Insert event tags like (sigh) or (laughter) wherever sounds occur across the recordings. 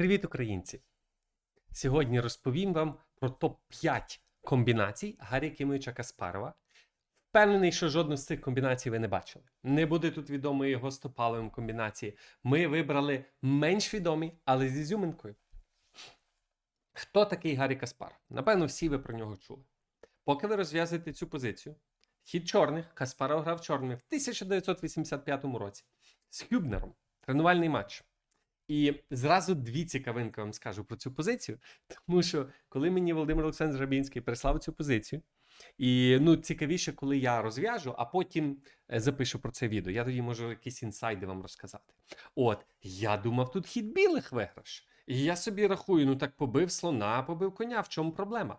Привіт, українці! Сьогодні розповім вам про топ-5 комбінацій Гаррі Кимовича Каспарова. Впевнений, що жодну з цих комбінацій ви не бачили. Не буде тут відомої його стопаловим комбінації. Ми вибрали менш відомі, але з ізюминкою. Хто такий Гаррі Каспаров? Напевно, всі ви про нього чули. Поки ви розв'язуєте цю позицію, хід чорних Каспаров грав чорними в 1985 році з Хюбнером. Тренувальний матч. І зразу дві цікавинки вам скажу про цю позицію. Тому що коли мені Володимир Олександр Жабінський прислав цю позицію, і ну цікавіше, коли я розв'яжу, а потім е, запишу про це відео. Я тоді можу якісь інсайди вам розказати. От, я думав, тут хід білих виграш. І я собі рахую, ну так побив слона, побив коня. В чому проблема?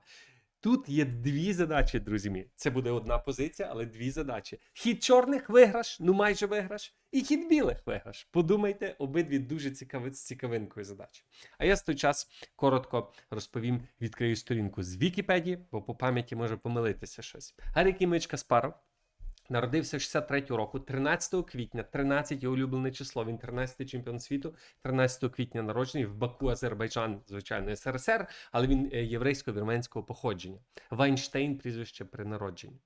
Тут є дві задачі, друзі Мі. Це буде одна позиція, але дві задачі. Хід чорних виграш, ну майже виграш, і хід білих виграш. Подумайте, обидві дуже цікаві з цікавинкою задачі. А я з той час коротко розповім, відкрию сторінку з Вікіпедії, бо по пам'яті може помилитися щось. Гаррі Кімичка Каспаров Народився 63-го року, 13 квітня, 13 його улюблене число. Він 13-й чемпіон світу, 13 квітня народжений в Баку, Азербайджан, звичайно, СРСР, але він е, єврейсько-вірменського походження. Вайнштейн прізвище при народженні.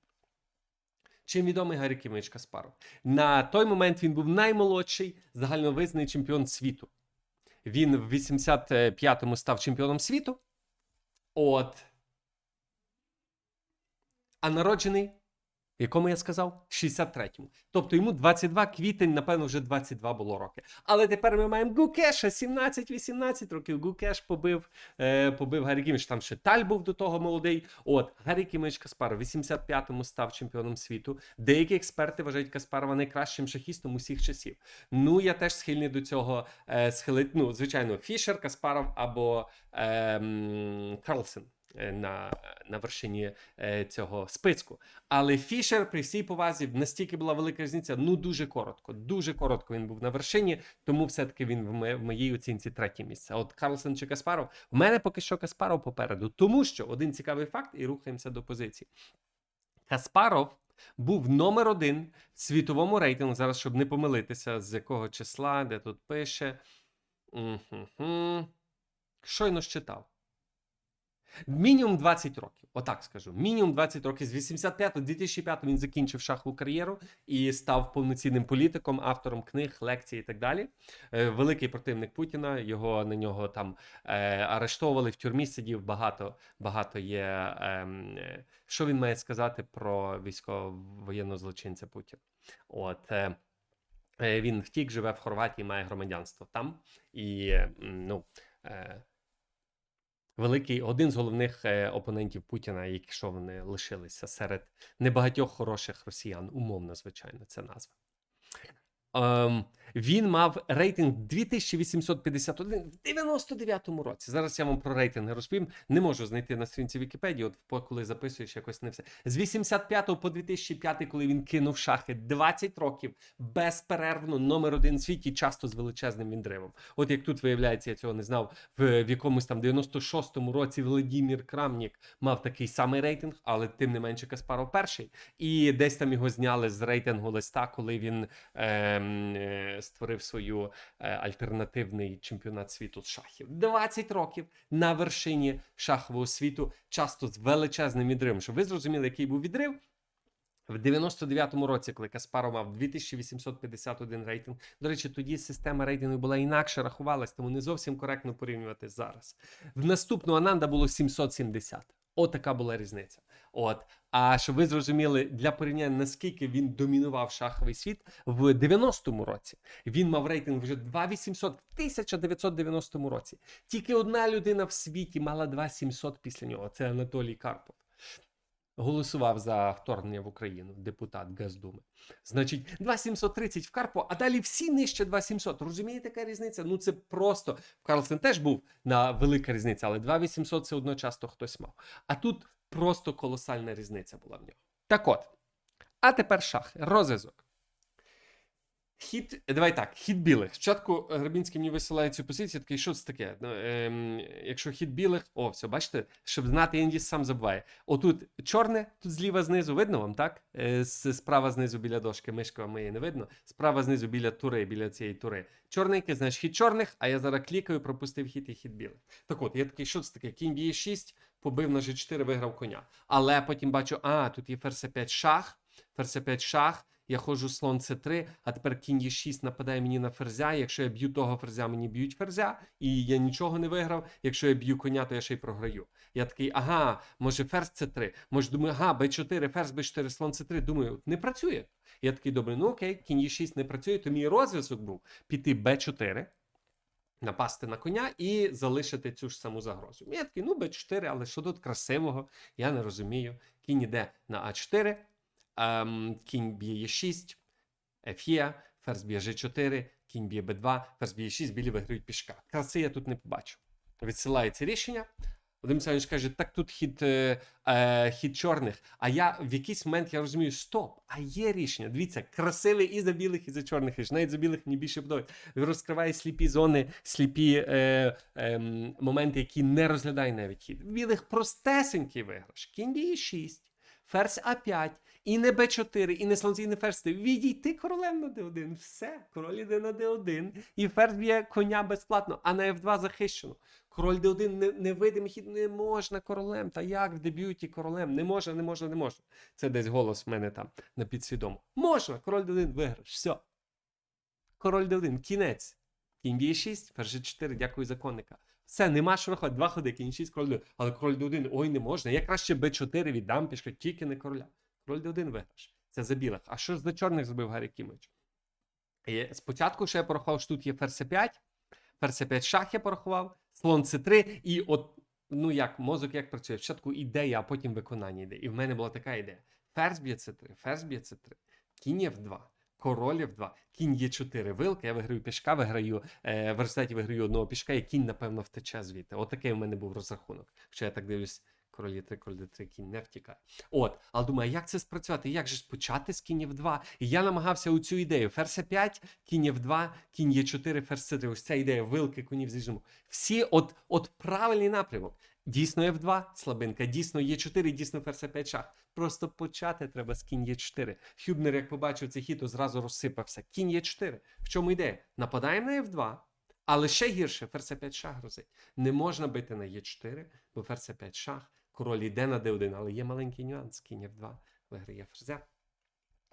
Чим відомий Гаррі Кімович Каспаров? На той момент він був наймолодший загальновизнаний чемпіон світу. Він в 85-му став чемпіоном світу. От. А народжений якому я сказав? 63-му. Тобто йому 22 квітень, напевно, вже 22 було роки. Але тепер ми маємо Гукеша 17-18 років. Гукеш побив е, побив Гаррі Кіміч. Там ще Таль був до того молодий. От Гаррі Кіміч Каспаров в 85-му став чемпіоном світу. Деякі експерти вважають Каспарова найкращим шахістом усіх часів. Ну я теж схильний до цього е, схилити. Ну, звичайно, Фішер, Каспаров або е, Карлсен е, на, на вершині е, цього списку. Але Фішер при всій повазі настільки була велика різниця. Ну дуже коротко. Дуже коротко він був на вершині, тому все-таки він в, моїй оцінці третє місце. От Карлсон чи Каспаров. В мене поки що Каспаров попереду, тому що один цікавий факт, і рухаємося до позиції. Каспаров був номер один в світовому рейтингу. Зараз, щоб не помилитися, з якого числа, де тут пише. Мгм. Щойно ж читав. Мінімум 20 років, отак скажу. Мінімум 20 років. З 85 2005 він закінчив шахову кар'єру і став повноцінним політиком, автором книг, лекцій і так далі. Е, Великий противник Путіна. Його на нього там е, арештовували в тюрмі. Сидів багато. Багато є. е, що він має сказати про військово-воєнного злочинця Путіна? От. Е, е, він втік, живе в Хорватії, має громадянство там. І ну. Е, великий один з головних е, опонентів Путіна, якщо вони лишилися серед небагатьох хороших росіян, умовно, звичайно, це назва. Ем, він мав рейтинг 2851 в 99-му році. Зараз я вам про рейтинги розповім. Не можу знайти на сторінці Вікіпедії, от коли записуєш, якось не все. З 85 по 2005, коли він кинув шахи, 20 років безперервно номер один в світі, часто з величезним відривом. От як тут виявляється, я цього не знав. В, в якомусь там 96-му році Володимир Крамнік мав такий самий рейтинг, але тим не менше Каспаров перший. І десь там його зняли з рейтингу листа, коли він ем, е, створив свою е, альтернативний чемпіонат світу з шахів. 20 років на вершині шахового світу, часто з величезним відривом. Щоб ви зрозуміли, який був відрив. В 99-му році, коли Каспаров мав 2851 рейтинг, до речі, тоді система рейтингу була інакше рахувалась, тому не зовсім коректно порівнювати зараз. В наступну Ананда було 770. Отака була різниця. От. А щоб ви зрозуміли, для порівняння, наскільки він домінував шаховий світ, в 90-му році він мав рейтинг вже 2800 в 1990 році. Тільки одна людина в світі мала 2700 після нього. Це Анатолій Карпов. Голосував за вторгнення в Україну, депутат Газдуми. Значить, 2730 в Карпо, а далі всі нижче 2700. Розумієте, яка різниця? Ну це просто в Карлсен теж був на велика різниця, але 2800 це одночасно хтось мав. А тут просто колосальна різниця була в нього. Так от, а тепер шах, розв'язок. Хід, давай так, хід білих. Спочатку е, Грабінський мені висилає цю позицію, такий, що це таке? Ну, ем, якщо хід білих, о, все, бачите, щоб знати, Інді сам забуває. Отут чорне, тут зліва знизу, видно вам, так? Е, справа знизу біля дошки, мишка моєї не видно. Справа знизу біля тури, біля цієї тури. Чорненький, значить хід чорних, а я зараз клікаю, пропустив хід і хід білих. Так от, я такий, що це таке? Кінь б'є 6, побив на G4, виграв коня. Але потім бачу, а, тут є ферзь 5 шах, ферзь 5 шах. Я ходжу слон С3, а тепер кінь Е6 нападає мені на ферзя. Якщо я б'ю того ферзя, мені б'ють ферзя, і я нічого не виграв. Якщо я б'ю коня, то я ще й програю. Я такий, ага, може ферзь С3. Може, думаю, ага, Б4, ферзь Б4, слон С3. Думаю, не працює. Я такий, добре, ну окей, кінь Е6 не працює, то мій розв'язок був піти Б4. Напасти на коня і залишити цю ж саму загрозу. Я такий, ну Б4, але що тут красивого? Я не розумію. Кінь іде на А4, ем, кінь б'є Е6, Ф є, ферзь б'є G4, кінь б'є Б2, ферзь б'є 6, білі виграють пішка. Краси я тут не побачу. Відсилається рішення. Вадим Саныч каже, так тут хід, е, е, хід чорних. А я в якийсь момент я розумію, стоп, а є рішення. Дивіться, красивий і за білих, і за чорних річ. Навіть за білих мені більше подобається. Розкриває сліпі зони, сліпі е, е, моменти, які не розглядає навіть хід. Білих простесенький виграш. Кінь б'є 6, ферзь А5, і не Б4, і не слонці, і ферзь. Відійти королем на Д1. Все, король іде на Д1, і ферзь б'є коня безплатно, а на F2 захищено. Король Д1 не, невидимий хід не можна королем. Та як в дебюті королем? Не можна, не можна, не можна. Це десь голос в мене там на підсвідомо. Можна, король Д1 виграш. Все. Король Д1, кінець. Кінь б'є 6, ферзь 4, дякую за конника. Все, нема що рахувати. Два ходи, кінь 6, король 1. Але король Д1, ой, не можна. Я краще Б4 віддам пішка, тільки не короля. Король Д1 виграш. Це за білих. А що ж за чорних зробив Гаррі Кімович? І Спочатку ще я порахував, що тут є ферзь 5, ферзь 5 шах я порахував, слон С3, і от, ну як, мозок як працює? Спочатку ідея, а потім виконання йде. І в мене була така ідея: ферзь б'є С3, ферзь б'є С3, кінь F2, король F2, кінь Е4, вилка, я виграю пішка, виграю, е, в результаті виграю одного пішка, і кінь, напевно, втече звідти. Отакий в мене був розрахунок. Хоча я так дивлюсь, король Е3, король Д3, кінь не втікає. От, але думаю, як це спрацювати? Як же ж почати з кінь F2? І я намагався у цю ідею. Ферзь 5, кінь F2, кінь Е4, ферзь С3. Ось ця ідея вилки конів зіжму. Всі от, от правильний напрямок. Дійсно F2 слабинка, дійсно Е4, дійсно ферзь 5 шах. Просто почати треба з кінь Е4. Хюбнер, як побачив цей хід, то зразу розсипався. Кінь Е4. В чому ідея? Нападаємо на F2, але ще гірше ферзь 5 шах грозить. Не можна бити на Е4, бо ферзь 5 шах. Король йде на d1, але є маленький нюанс. Кінь F2 виграє ферзя.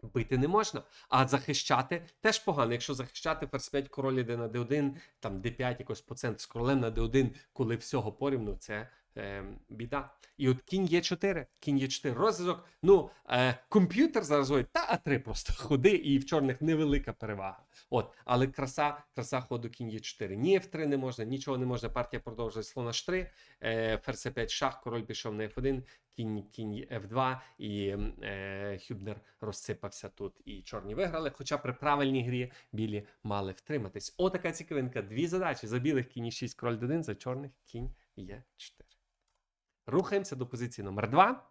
Бити не можна, а захищати теж погано. Якщо захищати ферзь 5 король іде на d1, там d5 якось по з королем на d1, коли всього порівну, це е, біда. І от кінь Е4, кінь Е4 розв'язок. Ну, е, комп'ютер зараз говорить, та А3 просто ходи, і в чорних невелика перевага. От, але краса, краса ходу кінь Е4. Ні F3 не можна, нічого не можна. Партія продовжує слон H3, е, ферзь 5 шах, король пішов на F1, кінь, кінь F2, і е, Хюбнер розсипався тут. І чорні виграли. Хоча при правильній грі білі мали втриматись. Отака цікавинка. Дві задачі. За білих кінь 6, король 1, за чорних кінь Е4. Рухаємося до позиції номер 2.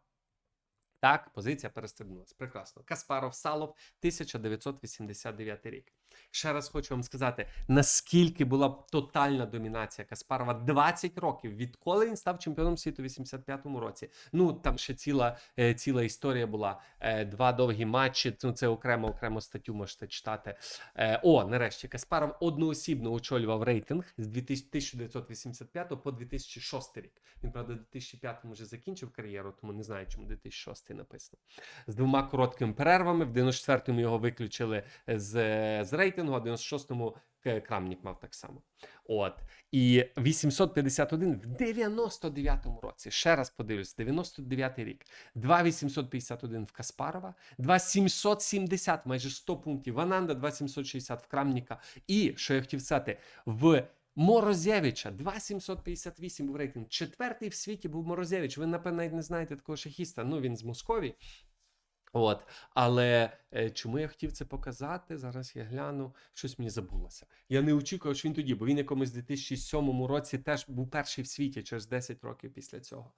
Так, позиція перестрибнулася. Прекрасно. Каспаров Салов, 1989 рік. Ще раз хочу вам сказати, наскільки була тотальна домінація Каспарова 20 років, відколи він став чемпіоном світу в 85-му році. Ну там ще ціла, е, ціла історія була. Е, Два довгі матчі. Ну це окремо окремо статтю можете читати. Е, О, нарешті Каспаров одноосібно очолював рейтинг з 1985 по 2006 рік. Він правда, в 2005 вже закінчив кар'єру, тому не знаю, чому 2006 написано. З двома короткими перервами. В 94-му його виключили з, з рейтингу, а 96-му Крамнік мав так само. От. І 851 в 99-му році. Ще раз подивлюсь, 99-й рік. 2,851 в Каспарова, 2,770, майже 100 пунктів в Ананда, 2,760 в Крамніка. І, що я хотів сказати, в Морозєвича 2,758 був рейтинг. Четвертий в світі був Морозєвич. Ви, напевно, навіть не знаєте такого шахіста. Ну, він з Московії. От, але е, чому я хотів це показати? Зараз я гляну, щось мені забулося. Я не очікував, що він тоді, бо він якомусь 2007 році теж був перший в світі через 10 років після цього.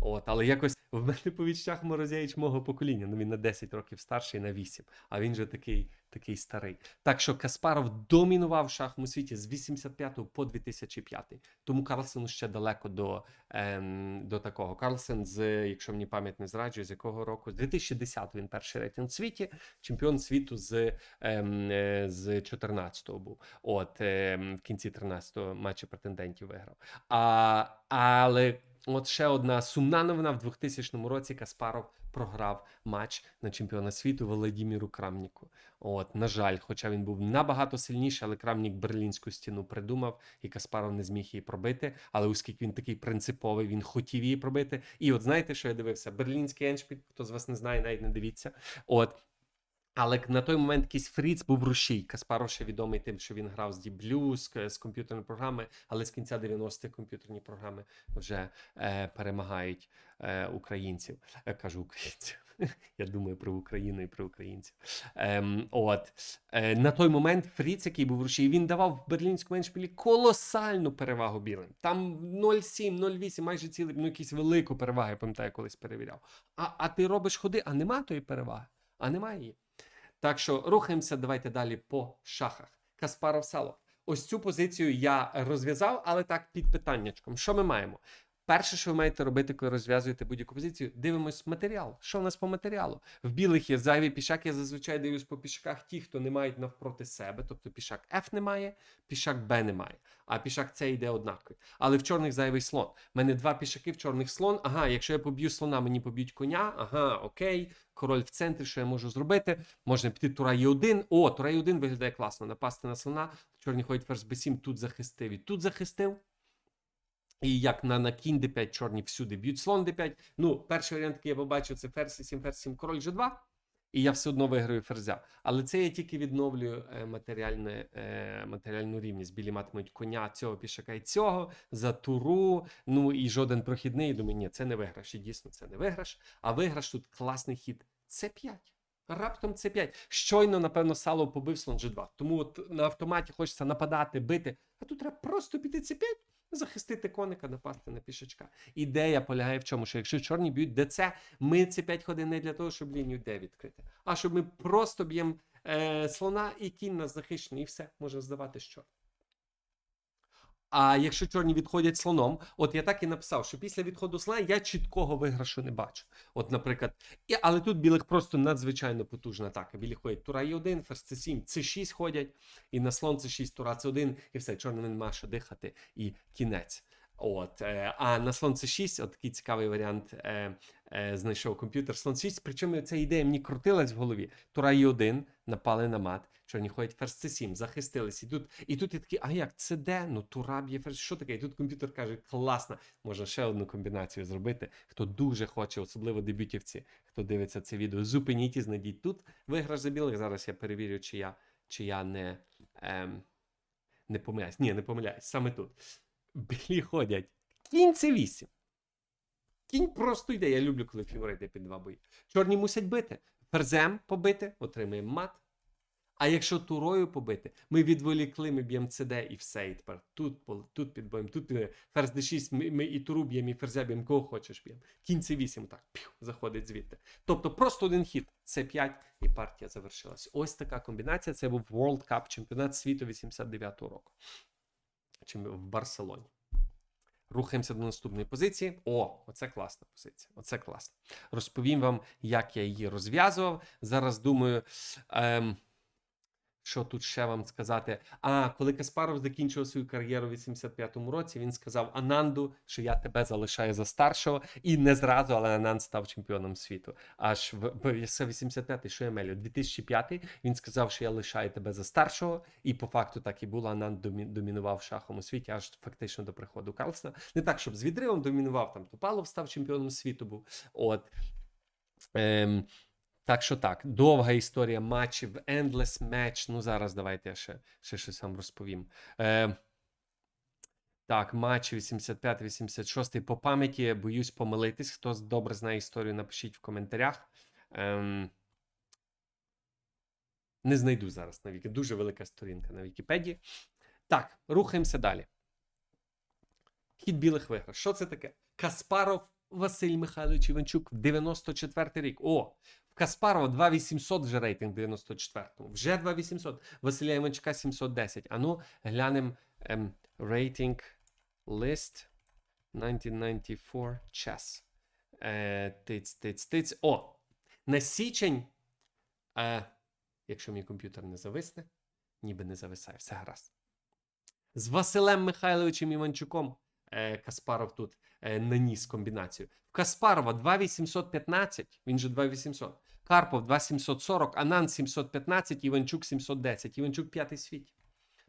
От, але якось в мене по відчуттях Морозєвич мого покоління. Ну він на 10 років старший, на 8, а він же такий, такий старий. Так що Каспаров домінував в шаховому світі з 85 по 2005. Тому Карлсену ще далеко до, ем, до такого. Карлсен, з, якщо мені пам'ять не зраджує, з якого року? З 2010 він перший рейтинг в світі, чемпіон світу з, ем, е, з 14-го був. От ем, в кінці 13-го матчі претендентів виграв. А, але от ще одна сумна новина в 2000 році Каспаров програв матч на чемпіона світу Володимиру Крамніку. От, на жаль, хоча він був набагато сильніший, але Крамнік берлінську стіну придумав, і Каспаров не зміг її пробити. Але оскільки він такий принциповий, він хотів її пробити. І от знаєте, що я дивився? Берлінський еншпіль, хто з вас не знає, навіть не дивіться. От. Але на той момент якийсь Фріц був рушій. Каспаров ще відомий тим, що він грав з Blue, з, з комп'ютерної програми, але з кінця 90-х комп'ютерні програми вже е, перемагають е, українців. Е, кажу українців. (laughs) Я думаю про Україну і про українців. Ем, от е, на той момент Фріц, який був рушій, він давав в берлінському еншпілі колосальну перевагу білим. Там 0,7, 0,8, майже цілий, ну якісь велику перевагу, я пам'ятаю, колись перевіряв. А, а ти робиш ходи, а нема тої переваги, а немає її. Так що рухаємося, давайте далі по шахах. Каспаров Салов. Ось цю позицію я розв'язав, але так під питаннячком. Що ми маємо? Перше, що ви маєте робити, коли розв'язуєте будь-яку позицію, дивимось матеріал. Що в нас по матеріалу? В білих є зайвий пішак. Я зазвичай дивлюсь по пішаках ті, хто не мають навпроти себе. Тобто пішак F немає, пішак Б немає, а пішак С йде однаковий. Але в чорних зайвий слон. У мене два пішаки в чорних слон. Ага, якщо я поб'ю слона, мені поб'ють коня. Ага, окей. Король в центрі, що я можу зробити? Можна піти тура Е1. О, тура Е1 виглядає класно. Напасти на слона. Чорні ходять ферзь Б7, тут захистив і тут захистив. І як на, на кінь d5 чорні всюди б'ють слон d5. Ну, перший варіант, який я побачив, це ферзь 7, ферзь 7, король G2. І я все одно виграю ферзя. Але це я тільки відновлюю е, матеріальне, е, матеріальну рівність. Білі матимуть коня цього пішака і цього за туру. Ну і жоден прохідний. І думаю, ні, це не виграш. І дійсно це не виграш. А виграш тут класний хід. Це 5. Раптом це 5. Щойно, напевно, сало побив слон G2. Тому от на автоматі хочеться нападати, бити. А тут треба просто піти це 5 захистити коника, напасти на пішачка. Ідея полягає в чому, що якщо чорні б'ють ДЦ, ми ці 5 ходин не для того, щоб лінію Д відкрити, а щоб ми просто б'ємо е, слона і кінь нас захищений, і все, може здавати що. А якщо чорні відходять слоном, от я так і написав, що після відходу слона я чіткого виграшу не бачу. От, наприклад, і, але тут білих просто надзвичайно потужна атака. Білі ходять тура Е1, ферзь це 7 це 6 ходять, і на слон це 6 тура це 1 і все, чорним нема що дихати, і кінець. От, е, а на слон С6, от такий цікавий варіант е, е, знайшов комп'ютер слон 6. Причому ця ідея мені крутилась в голові. Тура Е1, напали на мат, чорні ходять ферзь С7, захистились. І тут, і тут я такий, а як, це де? Ну, тура б'є ферзь, що таке? І тут комп'ютер каже, класно, можна ще одну комбінацію зробити. Хто дуже хоче, особливо дебютівці, хто дивиться це відео, зупиніть і знайдіть тут. Виграш за білих. Зараз я перевірю, чи я, чи я не, ем, не помиляюсь. Ні, не помиляюсь, саме тут. Білі ходять. Кінь це 8. Кінь просто йде. Я люблю, коли фігура йде під два бої. Чорні мусять бити. Ферзем побити, отримаємо мат. А якщо турою побити, ми відволікли, ми б'ємо ЦД і все. І тепер тут, тут підбоїмо, тут підбоїмо. ферзь d6, ми, ми і туру б'ємо, і ферзя б'ємо, кого хочеш б'ємо. Кінь це 8 так, пів, заходить звідти. Тобто просто один хід, це 5 і партія завершилась. Ось така комбінація. Це був World Cup, чемпіонат світу 89-го року. Чим в Барселоні. Рухаємося до наступної позиції. О, оце класна позиція. Оце класно. Розповім вам, як я її розв'язував. Зараз думаю, ем, що тут ще вам сказати. А коли Каспаров закінчував свою кар'єру в 85-му році, він сказав Ананду, що я тебе залишаю за старшого, і не зразу, але Ананд став чемпіоном світу. Аж в, в це 85-й, що я мелю, 2005-й він сказав, що я лишаю тебе за старшого, і по факту так і було. Ананд домінував в шаховому світі, аж фактично до приходу Карлсона. Не так, щоб з відривом домінував, там Топалов став чемпіоном світу. Був от. Ем, так що так, довга історія матчів, endless match. Ну, зараз давайте я ще, ще щось вам розповім. Е, так, матч 85-86. По пам'яті боюсь помилитись. Хто добре знає історію, напишіть в коментарях. Ем, не знайду зараз на Вікі. Дуже велика сторінка на Вікіпедії. Так, рухаємося далі. Хід білих виграш. Що це таке? Каспаров Василь Михайлович Іванчук, 94 рік. О, Каспарова 2800 вже рейтинг 94-му. Вже 2800. Василя Іванчука 710. А ну, глянемо ем, рейтинг лист 1994 час. Е, тиць, тиць, тиць. О! На січень. Е, якщо мій комп'ютер не зависне, ніби не зависає, все гаразд. З Василем Михайловичем Іванчуком е, Каспаров тут е, наніс комбінацію. Каспарова 2815, він же 2800. Карпов 2740, Анан 715, Іванчук 710. Іванчук п'ятий світ.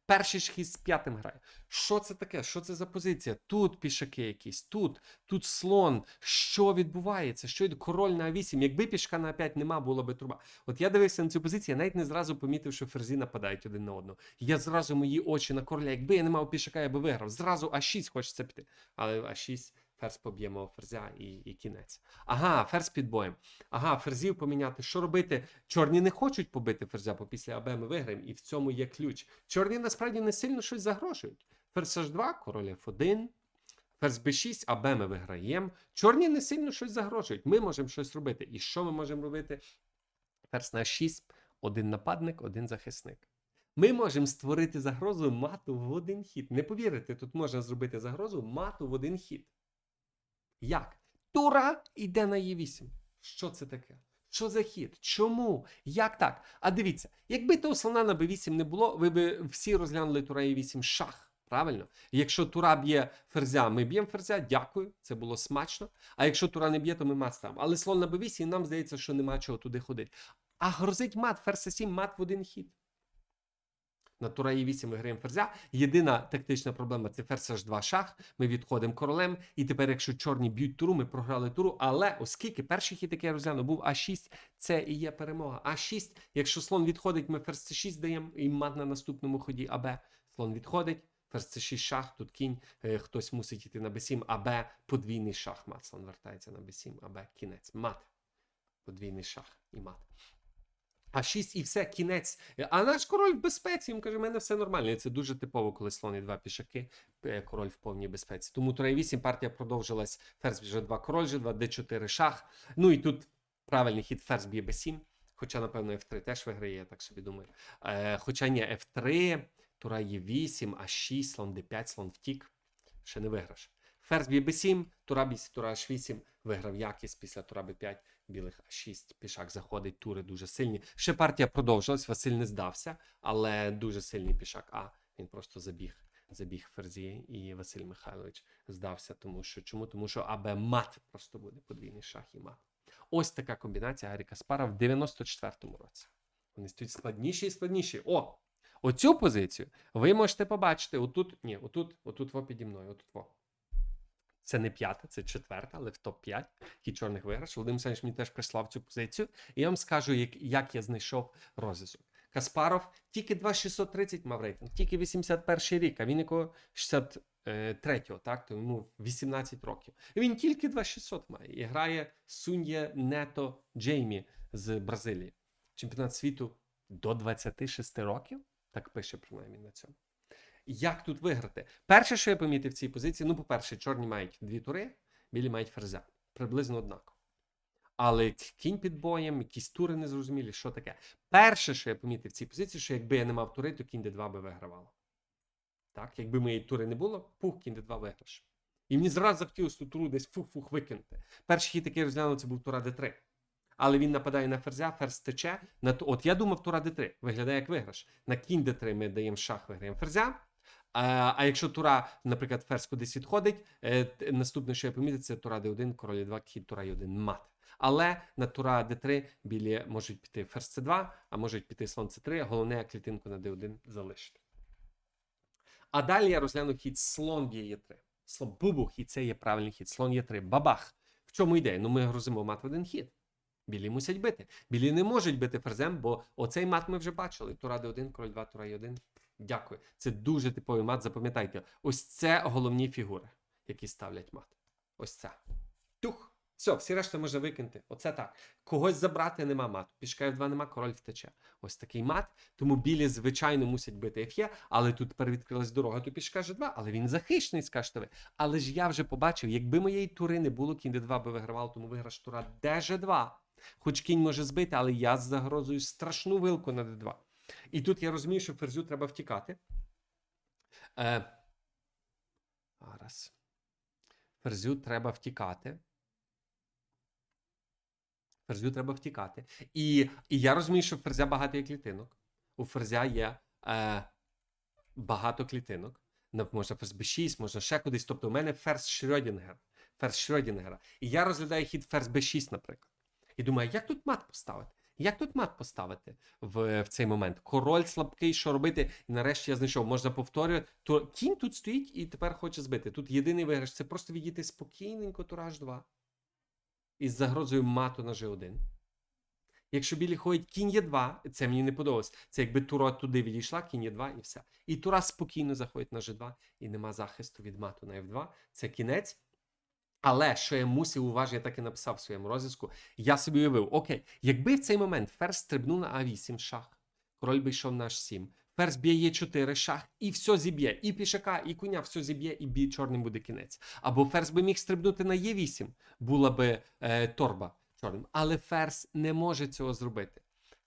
Перший хід з п'ятим грає. Що це таке? Що це за позиція? Тут пішаки якісь, тут, тут слон. Що відбувається? Що йде? Король на А8. Якби пішка на А5 нема, була би труба. От я дивився на цю позицію, я навіть не зразу помітив, що ферзі нападають один на одного. Я зразу мої очі на короля. Якби я не мав пішака, я би виграв. Зразу А6 хочеться піти. Але А6 ферзь поб'є мого ферзя і, і кінець. Ага, ферзь під боєм. Ага, ферзів поміняти. Що робити? Чорні не хочуть побити ферзя, бо після АБ ми виграємо, і в цьому є ключ. Чорні насправді не сильно щось загрожують. Ферзь H2, король F1. Ферзь b6, АБ ми виграємо. Чорні не сильно щось загрожують. Ми можемо щось робити. І що ми можемо робити? Ферзь на 6, один нападник, один захисник. Ми можемо створити загрозу мату в один хід. Не повірите, тут можна зробити загрозу мату в один хід. Як? Тура йде на Е8. Що це таке? Що за хід? Чому? Як так? А дивіться, якби того слона на b8 не було, ви б всі розглянули тура Е8 шах. Правильно? Якщо тура б'є ферзя, ми б'ємо ферзя, дякую, це було смачно. А якщо тура не б'є, то ми мат ставимо. Але слон на b8, і нам здається, що нема чого туди ходити. А грозить мат, ферзь 7 мат в один хід. На тура Е8 ми граємо ферзя. Єдина тактична проблема це ферзь H2 шах. Ми відходимо королем. І тепер, якщо чорні б'ють туру, ми програли туру. Але оскільки перший хід, який я розглянув, був А6, це і є перемога. А6, якщо слон відходить, ми ферзь С6 даємо і мат на наступному ході АБ. Слон відходить. Ферзь С6 шах, тут кінь, е, хтось мусить йти на Б7, АБ, подвійний шах. Мат. Слон вертається на Б7, АБ, кінець. Мат. Подвійний шах і мат. А 6 і все, кінець. А наш король в безпеці. Він каже, в мене все нормально. Це дуже типово, коли слон і два пішаки, е, король в повній безпеці. Тому тура 8 партія продовжилась. Ферзь вже 2 король, G2, D4 шах. Ну і тут правильний хід ферзь б'є B7. Хоча, напевно, F3 теж виграє, я так собі думаю. Е, хоча ні, F3, тура Е8, А6, слон D5, слон втік. Ще не виграш. Ферзь б'є B7, тура б'є тура H8, виграв якість після тура B5, білих А6, пішак заходить, тури дуже сильні. Ще партія продовжилась, Василь не здався, але дуже сильний пішак А. Він просто забіг. Забіг ферзі, і Василь Михайлович здався. Тому що чому? Тому що АБ мат просто буде подвійний шах і мат. Ось така комбінація Гаррі Каспара в 94-му році. Вони стають складніші і складніші. О! Оцю позицію ви можете побачити. Отут, ні, отут, отут во піді мною, отут во. Це не п'ята, це четверта, але в топ-5 і чорних виграш. Володимир Саніч мені теж прислав цю позицію. І я вам скажу, як, як я знайшов розв'язок. Каспаров тільки 2630 мав рейтинг, тільки 81 рік, а він якого 63-го, так? То йому 18 років. І він тільки 2600 має і грає Суньє Нето Джеймі з Бразилії. Чемпіонат світу до 26 років. Так пише принаймні на цьому. Як тут виграти? Перше, що я помітив в цій позиції, ну, по-перше, чорні мають дві тури, білі мають ферзя. Приблизно однаково. Але кінь під боєм, якісь тури незрозумілі, що таке. Перше, що я помітив в цій позиції, що якби я не мав тури, то кінь d2 би вигравало. Так, якби моєї тури не було, пух, кінь d2 виграш. І мені зразу захотілося ту туру десь фух-фух викинути. Перший хід, який розглянув, це був тура d3. Але він нападає на ферзя, ферзь тече. На От я думав, тура d3 виглядає як виграш. На кінь d3 ми даємо шах, виграємо ферзя. А, а якщо тура, наприклад, ферзь кудись відходить, е, наступне, що я помітив, це тура d1, король 2, кінь тура e1, мат. Але на тура d3 білі можуть піти ферзь c2, а можуть піти слон c3, головне клітинку на d1 залишити. А далі я розгляну хід слон б'є e3. Слон бубух, і це є правильний хід. Слон e3. Бабах. В чому ідея? Ну ми грозимо мат в один хід. Білі мусять бити. Білі не можуть бити ферзем, бо оцей мат ми вже бачили. Тура d1, король 2, тура e1. Дякую. Це дуже типовий мат. Запам'ятайте. Ось це головні фігури, які ставлять мат. Ось це. Тух. Все, всі решта можна викинути. Оце так. Когось забрати нема мату. Пішка F2 нема, король втече. Ось такий мат. Тому білі, звичайно, мусять бити Ф'є, але тут тепер відкрилась дорога, то пішка G2, але він захищений, скажете ви. Але ж я вже побачив, якби моєї тури не було, кінь d2 би вигравав, тому виграш тура dg2. Хоч кінь може збити, але я з загрозою страшну вилку на d2. І тут я розумію, що ферзю треба втікати. Е, зараз. Ферзю треба втікати. Ферзю треба втікати. І, і я розумію, що в ферзя багато є клітинок. У ферзя є е, багато клітинок. Можна ферзь b6, можна ще кудись. Тобто, у мене ферзь Шрёдінгер. Ферзь Шрёдінгера. І я розглядаю хід ферзь b6, наприклад. І думаю, як тут мат поставити? Як тут мат поставити в, в цей момент? Король слабкий, що робити? І нарешті я знайшов, можна повторювати. То кінь тут стоїть і тепер хоче збити. Тут єдиний виграш це просто відійти спокійненько, тураж 2 із загрозою мату на G1. Якщо білі ходять кінь є 2, це мені не подобалось. Це якби тура туди відійшла, кінь є 2 і все. І тура спокійно заходить на G2 і нема захисту від мату на F2. Це кінець. Але що я мусив уважно, я так і написав в своєму розв'язку, я собі уявив, окей, якби в цей момент ферзь стрибнув на А8 шах, король би йшов на H7, ферзь б'є Е4 шах, і все зіб'є, і пішака, і коня все зіб'є, і бій чорним буде кінець. Або ферзь би міг стрибнути на Е8, була би е, торба чорним. Але ферзь не може цього зробити.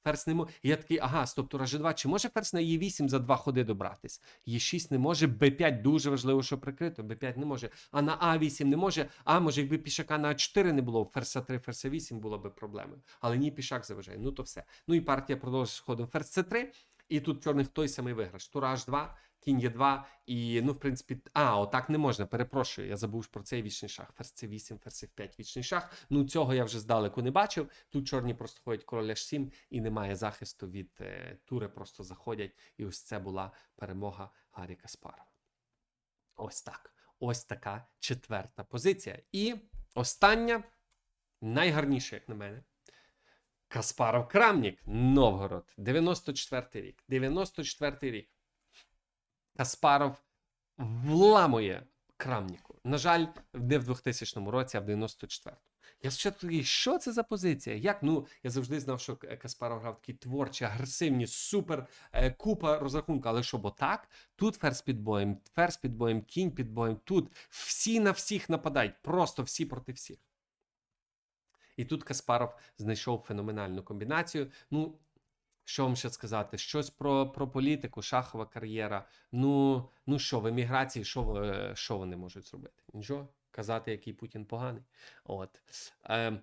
Ферзь не може. Я такий, ага, стоп, тура G2. Чи може ферзь на Е8 за два ходи добратись? Е6 не може, Б5 дуже важливо, що прикрито. Б5 не може. А на А8 не може. А може, якби пішака на А4 не було, ферзь А3, ферзь А8 було би проблемою. Але ні, пішак заважає. Ну то все. Ну і партія продовжує з ходом ферзь С3. І тут чорних той самий виграш. Тура H2, кінь Е2. І, ну, в принципі, а, отак не можна. Перепрошую, я забув про цей вічний шах. Ферзь С8, ферзь F5, вічний шах. Ну, цього я вже здалеку не бачив. Тут чорні просто ходять король H7 і немає захисту від е, тури, просто заходять. І ось це була перемога Гаррі Каспарова. Ось так. Ось така четверта позиція. І остання, найгарніша, як на мене. Каспаров Крамнік, Новгород, 94 рік. 94 рік. Каспаров вламує Крамніку. На жаль, не в 2000 році, а в 94-му. Я спочатку такий, що це за позиція? Як? Ну, я завжди знав, що Каспаров грав такі творчі, агресивні, супер е, купа розрахунку. Але щоб отак, тут ферзь під боєм, ферзь під боєм, кінь під боєм, тут всі на всіх нападають, просто всі проти всіх. І тут Каспаров знайшов феноменальну комбінацію. Ну, що вам ще сказати? Щось про, про політику, шахова кар'єра. Ну, ну що, в еміграції, що, що вони можуть зробити? Нічого, казати, який Путін поганий. От. Е,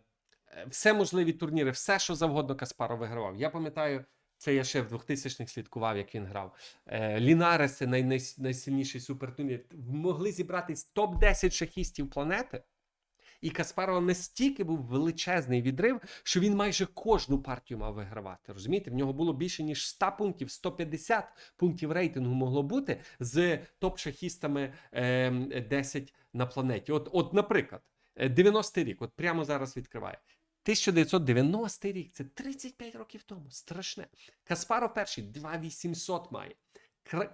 все можливі турніри, все, що завгодно Каспаров вигравав. Я пам'ятаю, це я ще в 2000-х слідкував, як він грав. Е, Лінареси, най, най, найсильніший супертурнір, могли зібратись топ-10 шахістів планети. І Каспарова настільки був величезний відрив, що він майже кожну партію мав вигравати. Розумієте, в нього було більше ніж 100 пунктів, 150 пунктів рейтингу могло бути з топ-шахістами е, 10 на планеті. От, от, наприклад, е, 90-й рік, от прямо зараз відкриває. 1990 рік, це 35 років тому. Страшне. Каспаров перший 2800 має.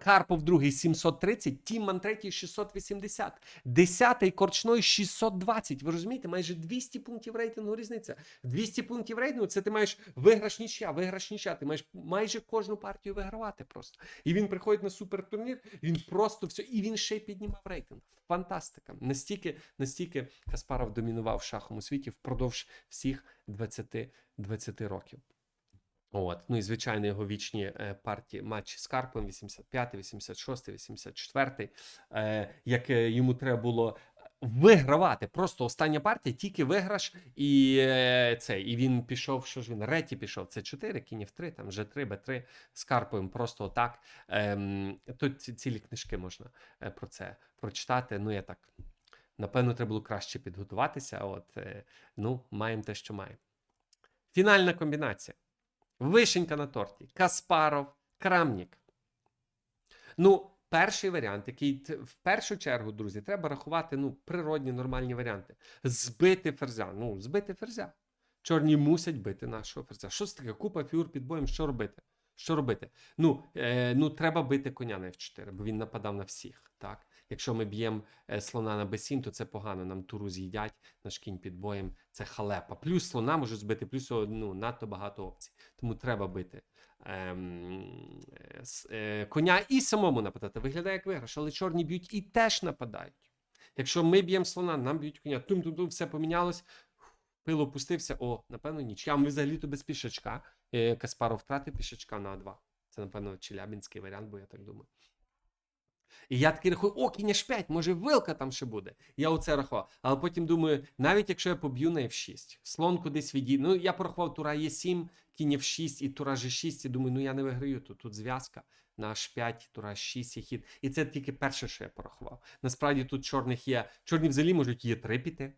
Карпов другий 730, Тімман третій 680, десятий Корчной 620. Ви розумієте, майже 200 пунктів рейтингу різниця. 200 пунктів рейтингу це ти маєш виграш нічия, виграш нічия. Ти маєш майже кожну партію вигравати просто. І він приходить на супертурнір, він просто все, і він ще й піднімав рейтинг. Фантастика. Настільки, настільки Каспаров домінував шахом у світі впродовж всіх 20, 20 років. От, ну і звичайно, його вічні е, партії матчі з Карпом 85, 86, 84, е, як е, йому треба було вигравати. Просто остання партія, тільки виграш, і е, це, і він пішов. Що ж він? Реті пішов. Це 4, кінів 3, там G3, Б3 з Карповим. Просто отак. Ем, тут ці- цілі книжки можна е, про це прочитати. Ну, я так. Напевно, треба було краще підготуватися. От, е, ну, маємо те, що маємо. Фінальна комбінація. Вишенька на торті. Каспаров, Крамнік. Ну, перший варіант, який в першу чергу, друзі, треба рахувати ну, природні нормальні варіанти. Збити ферзя. Ну, збити ферзя. Чорні мусять бити нашого ферзя. Що це таке? Купа фігур під боєм. Що робити? Що робити? Ну, е, ну треба бити коня на F4, бо він нападав на всіх. Так? Якщо ми б'ємо е, слона на b7, то це погано. Нам туру з'їдять, наш кінь під боєм це халепа. Плюс слона можуть збити, плюс ну, надто багато опцій. Тому треба бити ем, е, е, коня і самому нападати. Виглядає як виграш, але чорні б'ють і теж нападають. Якщо ми б'ємо слона, нам б'ють коня. Тум-тум-тум, все помінялось. Пило опустився. О, напевно, ніч. Ми взагалі-то без пішачка. Е, Каспаров втратив пішачка на А2. Це, напевно, челябінський варіант, бо я так думаю. І я такий рахую, о, кінь H5, може вилка там ще буде. Я оце рахував. Але потім думаю, навіть якщо я поб'ю на F6, слон кудись відійде. Ну, я порахував тура Е7, кінь F6 і тура G6, і думаю, ну я не виграю тут. Тут зв'язка на H5, тура H6 є хід. І це тільки перше, що я порахував. Насправді тут чорних є. Чорні взагалі можуть Е3 піти.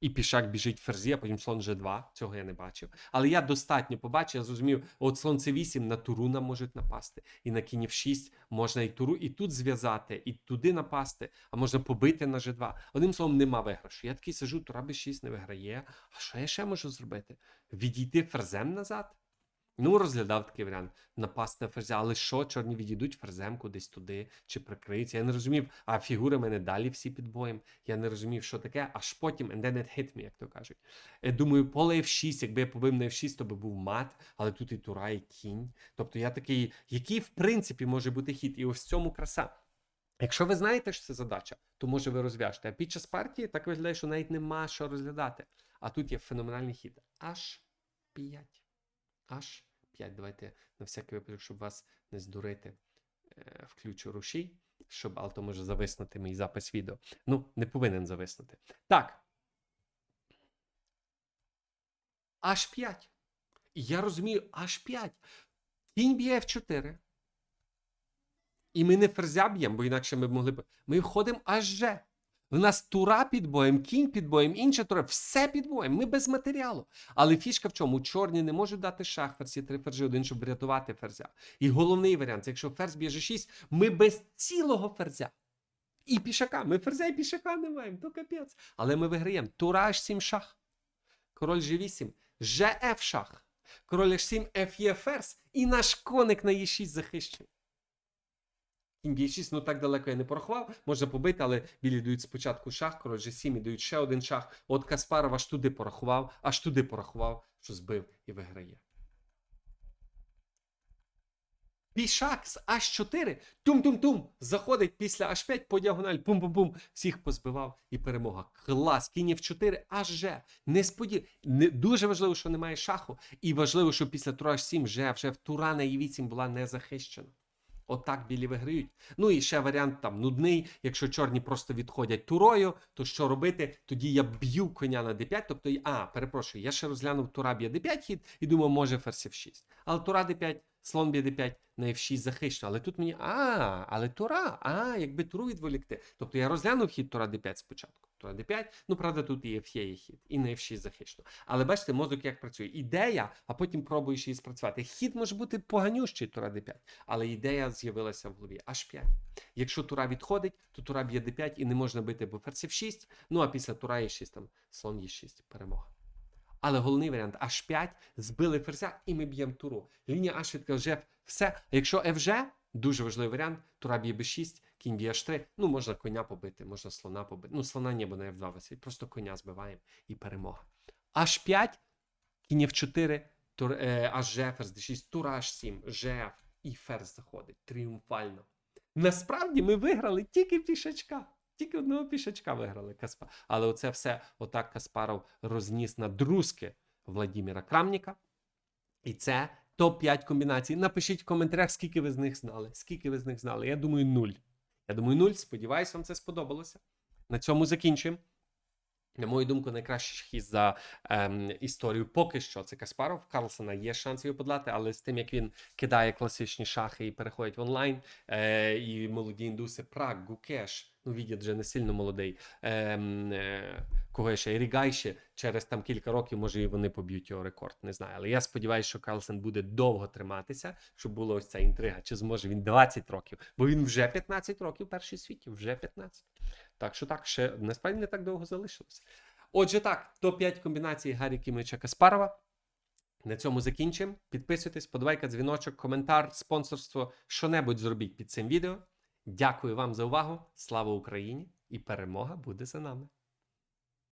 І пішак біжить ферзі, а потім слон G2. Цього я не бачив. Але я достатньо побачив, я зрозумів, от слон C8 на туру нам можуть напасти. І на кінь F6 можна і туру, і тут зв'язати, і туди напасти, а можна побити на G2. Одним словом, нема виграшу. Я такий сижу, тура B6 не виграє. А що я ще можу зробити? Відійти ферзем назад? Ну, розглядав такий варіант напасти на ферзя, але що, чорні відійдуть ферзем кудись туди чи прикриються. Я не розумів, а фігури мене далі всі під боєм. Я не розумів, що таке, аж потім and then it hit me, як то кажуть. Е, Думаю, поле F6, якби я побив на F6, то би був мат, але тут і тура, і кінь. Тобто я такий, який в принципі може бути хід, і ось в цьому краса. Якщо ви знаєте, що це задача, то може ви розв'яжете. А під час партії так виглядає, що навіть нема що розглядати. А тут є феноменальний хід. Аж 5. Аж 5. Давайте на всякий випадок, щоб вас не здурити, е, включу рушій, щоб але то може зависнути мій запис відео. Ну, не повинен зависнути. Так. Аж 5. І я розумію, аж 5. Кінь б'є F4. І ми не ферзя б'ємо, бо інакше ми б могли б. Ми входимо аж же. У нас тура під боєм, кінь під боєм, інша тура, все під боєм. Ми без матеріалу. Але фішка в чому? Чорні не можуть дати шах ферзі 3 ферзі 1, щоб врятувати ферзя. І головний варіант, якщо ферзь б'є G6, ми без цілого ферзя. І пішака. Ми ферзя і пішака не маємо, то капець. Але ми виграємо. Тура H7 шах. Король G8, GF шах. Король H7, F ферзь, і наш коник на Е6 захищений. Кінь G6, ну так далеко я не порахував. Можна побити, але білі дають спочатку шах, король G7 і дають ще один шах. От Каспаров аж туди порахував, аж туди порахував, що збив і виграє. Пішак з H4, тум-тум-тум, заходить після H5 по діагональ, пум-пум-пум, всіх позбивав і перемога. Клас, кінь F4, аж же. Несподів... Не... Дуже важливо, що немає шаху, і важливо, що після тура H7 вже, вже в тура на E8 була не захищена. Отак білі виграють. Ну і ще варіант там нудний. Якщо чорні просто відходять турою, то що робити? Тоді я б'ю коня на d5. Тобто, а, перепрошую, я ще розглянув тура б'є d5 хід і думав, може ферзь f6. Але тура d5, слон б'є d5 на f6 захищено. Але тут мені. А, але тура, а, якби туру відволікти. Тобто я розглянув хід тура d5 спочатку. Тура d5, ну правда, тут і f є хід, і на f6 захищено. Але бачите, мозок як працює. Ідея, а потім пробуєш її спрацювати. Хід може бути поганющий тура d5, але ідея з'явилася в голові. Аж 5. Якщо тура відходить, то тура б'є d5 і не можна бити, бо ферзь f6, ну а після тура e6 там слон e6, перемога. Але головний варіант H5, збили ферзя і ми б'ємо туру. Лінія H відкаже все. А якщо FG, дуже важливий варіант, тура б'є b6, кінь б'є H3, ну можна коня побити, можна слона побити. Ну, слона ні, бо на F2 висить, просто коня збиваємо і перемога. H5, кінь F4, тур, е, HG, ферзь d6, тура H7, GF і ферзь заходить. Тріумфально. Насправді ми виграли тільки пішачка. Тільки одного пішачка виграли Каспар. Але оце все отак Каспаров розніс на друзки Владіміра Крамніка. І це топ-5 комбінацій. Напишіть в коментарях, скільки ви з них знали. Скільки ви з них знали. Я думаю, нуль. Я думаю, нуль. Сподіваюсь, вам це сподобалося. На цьому закінчуємо. На мою думку, найкращий хід за ем, історію поки що це Каспаров. Карлсона є шанс його подолати, але з тим, як він кидає класичні шахи і переходить в онлайн, е, і молоді індуси, Праг, Гукеш, ну Відід вже не сильно молодий. Ем, е, кого ще Рігай ще через там кілька років, може, і вони поб'ють його рекорд. Не знаю. Але я сподіваюся, що Карлсен буде довго триматися, щоб була ось ця інтрига. Чи зможе він 20 років? Бо він вже 15 років перший світі, вже 15. Так що так, ще насправді не так довго залишилося. Отже, так, топ-5 комбінацій Гаррі Кімича Каспарова. На цьому закінчимо. Підписуйтесь, подавайка, дзвіночок, коментар, спонсорство, що-небудь зробіть під цим відео. Дякую вам за увагу. Слава Україні! І перемога буде за нами.